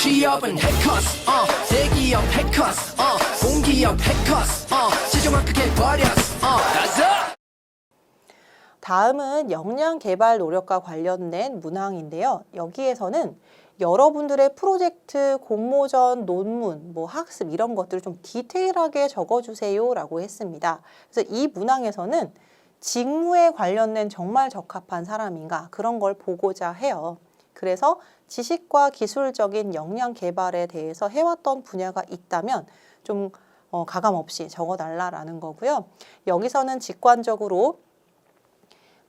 취업은 해커스 어 대기업 해커스 어 공기업 해커스 어 최종을 크게 버렸어 어 가자 다음은 역량 개발 노력과 관련된 문항인데요. 여기에서는 여러분들의 프로젝트, 공모전, 논문, 뭐 학습 이런 것들을 좀 디테일하게 적어주세요 라고 했습니다. 그래서 이 문항에서는 직무에 관련된 정말 적합한 사람인가 그런 걸 보고자 해요. 그래서 지식과 기술적인 역량 개발에 대해서 해왔던 분야가 있다면 좀 어, 가감 없이 적어달라라는 거고요. 여기서는 직관적으로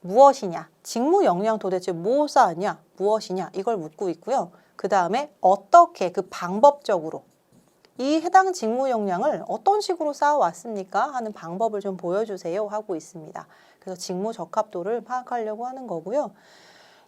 무엇이냐, 직무 역량 도대체 무엇을 하냐, 무엇이냐 이걸 묻고 있고요. 그 다음에 어떻게 그 방법적으로 이 해당 직무 역량을 어떤 식으로 쌓아왔습니까 하는 방법을 좀 보여주세요 하고 있습니다. 그래서 직무 적합도를 파악하려고 하는 거고요.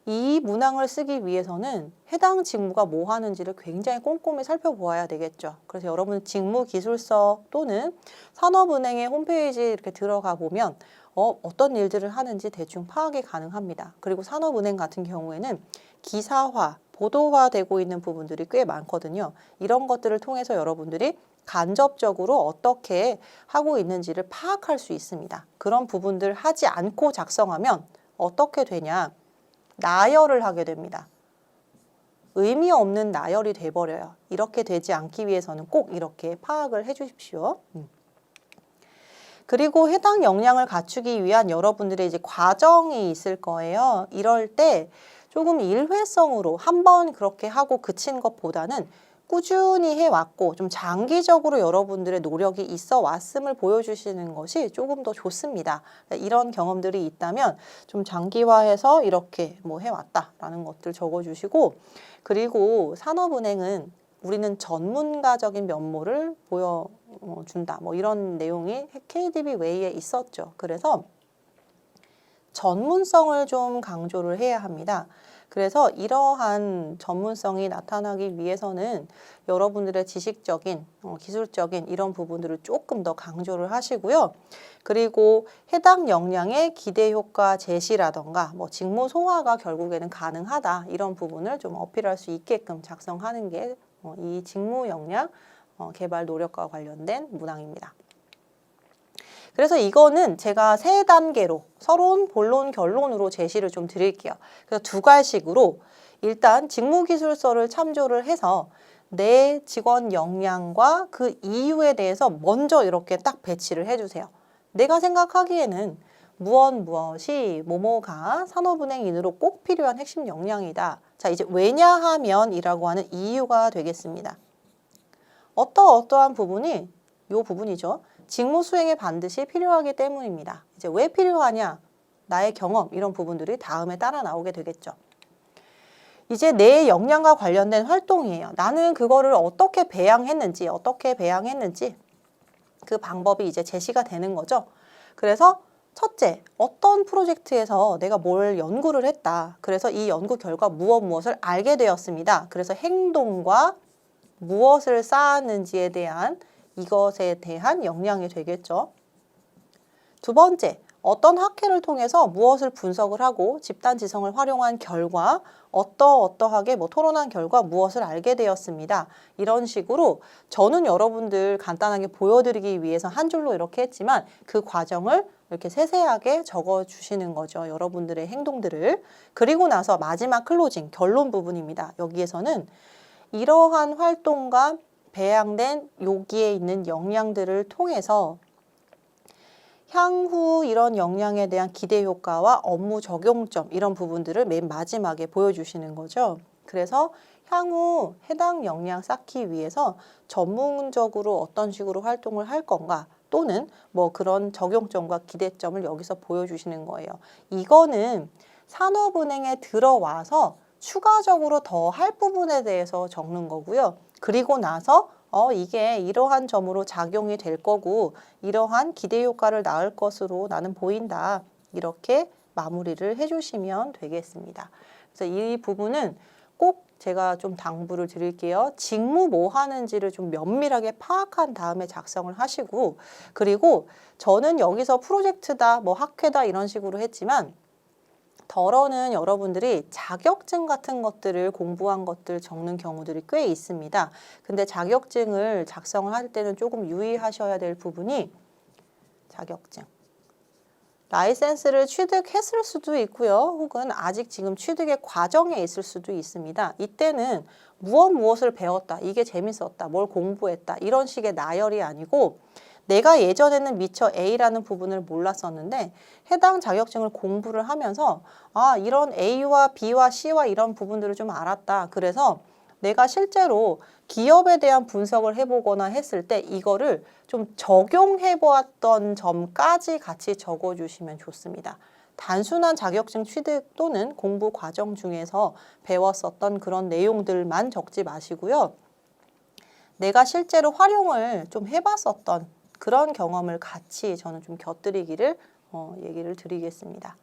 이 문항을 쓰기 위해서는 해당 직무가 뭐 하는지를 굉장히 꼼꼼히 살펴보아야 되겠죠. 그래서 여러분 직무 기술서 또는 산업은행의 홈페이지 이렇게 들어가 보면 어, 어떤 일들을 하는지 대충 파악이 가능합니다. 그리고 산업은행 같은 경우에는 기사화, 보도화되고 있는 부분들이 꽤 많거든요. 이런 것들을 통해서 여러분들이 간접적으로 어떻게 하고 있는지를 파악할 수 있습니다. 그런 부분들 하지 않고 작성하면 어떻게 되냐? 나열을 하게 됩니다. 의미 없는 나열이 돼버려요. 이렇게 되지 않기 위해서는 꼭 이렇게 파악을 해 주십시오. 음. 그리고 해당 역량을 갖추기 위한 여러분들의 이제 과정이 있을 거예요. 이럴 때 조금 일회성으로 한 번 그렇게 하고 그친 것보다는 꾸준히 해왔고 좀 장기적으로 여러분들의 노력이 있어 왔음을 보여주시는 것이 조금 더 좋습니다. 이런 경험들이 있다면 좀 장기화해서 이렇게 뭐 해왔다라는 것들 적어주시고 그리고 산업은행은 우리는 전문가적인 면모를 보여준다. 뭐 이런 내용이 KDB 웨이에 있었죠. 그래서 전문성을 좀 강조를 해야 합니다. 그래서 이러한 전문성이 나타나기 위해서는 여러분들의 지식적인, 어, 기술적인 이런 부분들을 조금 더 강조를 하시고요. 그리고 해당 역량의 기대 효과 제시라던가 뭐 직무 소화가 결국에는 가능하다 이런 부분을 좀 어필할 수 있게끔 작성하는 게 어, 이 직무 역량 어, 개발 노력과 관련된 문항입니다. 그래서 이거는 제가 세 단계로 서론, 본론, 결론으로 제시를 좀 드릴게요. 그래서 두 갈식으로 일단 직무기술서를 참조를 해서 내 직원 역량과 그 이유에 대해서 먼저 이렇게 딱 배치를 해주세요. 내가 생각하기에는 무엇 무엇이 뭐뭐가 산업은행인으로 꼭 필요한 핵심 역량이다. 자 이제 왜냐하면이라고 하는 이유가 되겠습니다. 어떠 어떠한 부분이 요 부분이죠. 직무 수행에 반드시 필요하기 때문입니다. 이제 왜 필요하냐? 나의 경험 이런 부분들이 다음에 따라 나오게 되겠죠. 이제 내 역량과 관련된 활동이에요. 나는 그거를 어떻게 배양했는지, 어떻게 배양했는지 그 방법이 이제 제시가 되는 거죠. 그래서 첫째, 어떤 프로젝트에서 내가 뭘 연구를 했다. 그래서 이 연구 결과 무엇 무엇을 알게 되었습니다. 그래서 행동과 무엇을 쌓았는지에 대한 이것에 대한 역량이 되겠죠. 두 번째, 어떤 학회를 통해서 무엇을 분석을 하고 집단 지성을 활용한 결과 어떠어떠하게 뭐 토론한 결과 무엇을 알게 되었습니다. 이런 식으로 저는 여러분들 간단하게 보여드리기 위해서 한 줄로 이렇게 했지만 그 과정을 이렇게 세세하게 적어 주시는 거죠. 여러분들의 행동들을. 그리고 나서 마지막 클로징, 결론 부분입니다. 여기에서는 이러한 활동과 배양된 여기에 있는 역량들을 통해서 향후 이런 역량에 대한 기대 효과와 업무 적용점 이런 부분들을 맨 마지막에 보여주시는 거죠. 그래서 향후 해당 역량 쌓기 위해서 전문적으로 어떤 식으로 활동을 할 건가 또는 뭐 그런 적용점과 기대점을 여기서 보여주시는 거예요. 이거는 산업은행에 들어와서 추가적으로 더 할 부분에 대해서 적는 거고요. 그리고 나서 어, 이게 이러한 점으로 작용이 될 거고 이러한 기대 효과를 낳을 것으로 나는 보인다. 이렇게 마무리를 해주시면 되겠습니다. 그래서 이 부분은 꼭 제가 좀 당부를 드릴게요. 직무 뭐 하는지를 좀 면밀하게 파악한 다음에 작성을 하시고 그리고 저는 여기서 프로젝트다, 뭐 학회다 이런 식으로 했지만 덜어는 여러분들이 자격증 같은 것들을 공부한 것들 적는 경우들이 꽤 있습니다. 근데 자격증을 작성을 할 때는 조금 유의하셔야 될 부분이 자격증. 라이센스를 취득했을 수도 있고요. 혹은 아직 지금 취득의 과정에 있을 수도 있습니다. 이때는 무엇 무엇을 배웠다. 이게 재밌었다. 뭘 공부했다. 이런 식의 나열이 아니고 내가 예전에는 미처 A라는 부분을 몰랐었는데 해당 자격증을 공부를 하면서 아, 이런 A와 B와 C와 이런 부분들을 좀 알았다. 그래서 내가 실제로 기업에 대한 분석을 해보거나 했을 때 이거를 좀 적용해 보았던 점까지 같이 적어 주시면 좋습니다. 단순한 자격증 취득 또는 공부 과정 중에서 배웠었던 그런 내용들만 적지 마시고요. 내가 실제로 활용을 좀 해봤었던 그런 경험을 같이 저는 좀 곁들이기를 어, 얘기를 드리겠습니다.